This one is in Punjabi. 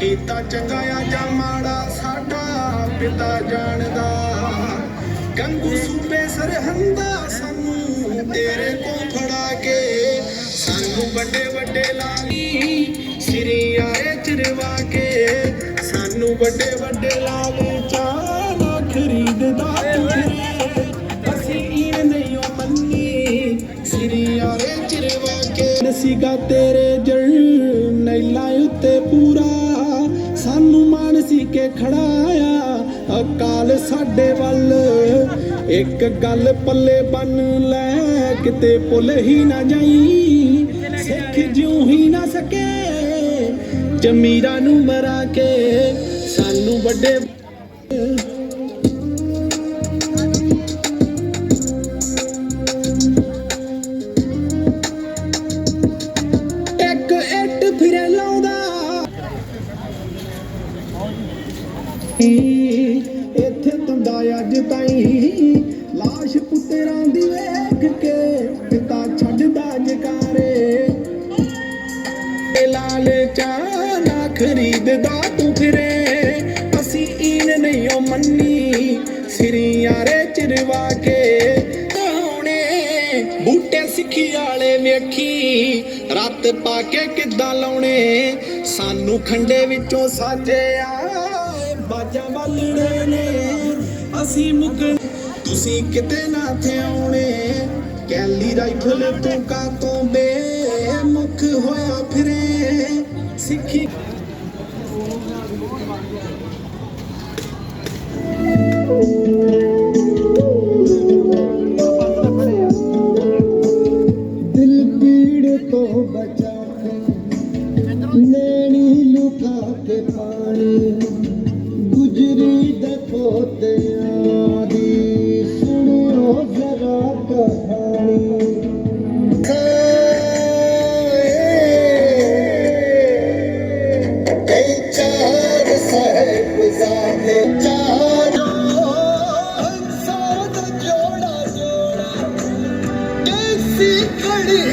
ਕੀਤਾ ਚੰਗਾ ਆ ਜਾਂ ਮਾੜਾ, ਸਾਡਾ ਪਿਤਾ ਜਾਣਦਾ। ਗੰਗੂ ਸੂਬੇ ਸਰਹੰਦਾ, ਸਾਨੂੰ ਤੇਰੇ ਕੋਲ ਫੜਾ ਕੇ ਸਾਨੂੰ ਵੱਡੇ ਵੱਡੇ ਲਾਲੀ ਸਿਰੀ ਆਏ ਚਿਰਵਾ ਕੇ ਸਾਨੂੰ ਵੱਡੇ ਵੱਡੇ ਲਾਲੇ ਚਾਲਾ ਖਰੀਦਦਾ ਤੇਰੇ ਅਸੀਂ ਇਹ ਨਹੀਂ ਓ ਮੰਨੀ ਸਿਰੀ ਆਏ ਚਿਰਵਾ ਕੇ। ਨਸੀਗਾ ਤੇਰੇ ਜਲ ਮਾਣ ਸੀ ਕੇ ਅਕਾਲ ਸਾਡੇ ਵੱਲ। ਇੱਕ ਗੱਲ ਪੱਲੇ ਬੰਨ ਲੈ, ਕਿਤੇ ਭੁੱਲ ਹੀ ਨਾ ਜਾਈ। ਸਿੱਖ ਜਿਉਂ ਹੀ ਨਾ ਸਕੇ, ਜਮੀਰਾਂ ਨੂੰ ਮਰਾ ਕੇ। ਸਾਨੂੰ ਵੱਡੇ ਇੱਥੇ ਤੁੰਦਾ ਅੱਜ ਤਾਈ। ਲਾਸ਼ ਪੁੱਤਰਾਂ ਦੀ ਵੇਖ ਕੇ ਪਿਤਾ ਛੱਡਦਾ ਜਕਾਰੇ। ਲਾਲ ਚਾਨਾ ਖਰੀਦਦਾ ਤੂੰ ਫਿਰੇ। ਅਸੀਂ ਈਨ ਨਹੀਂ ਉਹ ਮੰਨੀ, ਸਿਰੀਆਂ ਰੇ ਚਿਰਵਾ ਕੇ। ਹੁਣੇ ਬੂਟੇ ਸਿੱਖੀ ਵਾਲੇ ਵੇਖੀ, ਰੱਤ ਪਾ ਕੇ ਕਿੱਦਾਂ ਲਾਉਣੇ? ਸਾਨੂੰ ਖੰਡੇ ਵਿੱਚੋਂ ਸਾਜਿਆ ਬਾਜਾ ਵਾਲਣੇ ਨੇ। ਅਸੀਂ ਮੁਕ ਤੁਸੀਂ ਕਿਤੇ ਨਾ ਥੇ ਕੈਲੀ ਰਾਈਫਲ ਤੂੰ ਕਾ ਤੋਂ ਬੇਮੁਖ ਹੋਇਆ ਫਿਰੇ। ਸਿੱਖੀ ਦਿਲ ਪੀੜ ਤੋਂ ਬਚਾ ਕੇ, ਨੈਣੀ ਲੁਕਾ ਕੇ ਪਾਣੀ। ਗੁਜਰੀ ਦਖੋਤਿਆਂ ਦੀ ਸੁਣਿਓ ਜ਼ਰਾ ਕਹਾਣੀ। ਕਈ ਚਾਰ ਸਾਹਿਬ ਜ਼ਾਦੇ ਚਾਰ ਅੰਸਾਂ ਦਾ ਜੋੜਾ ਜੋੜਾ ਕੈਸੀ ਕੜੀ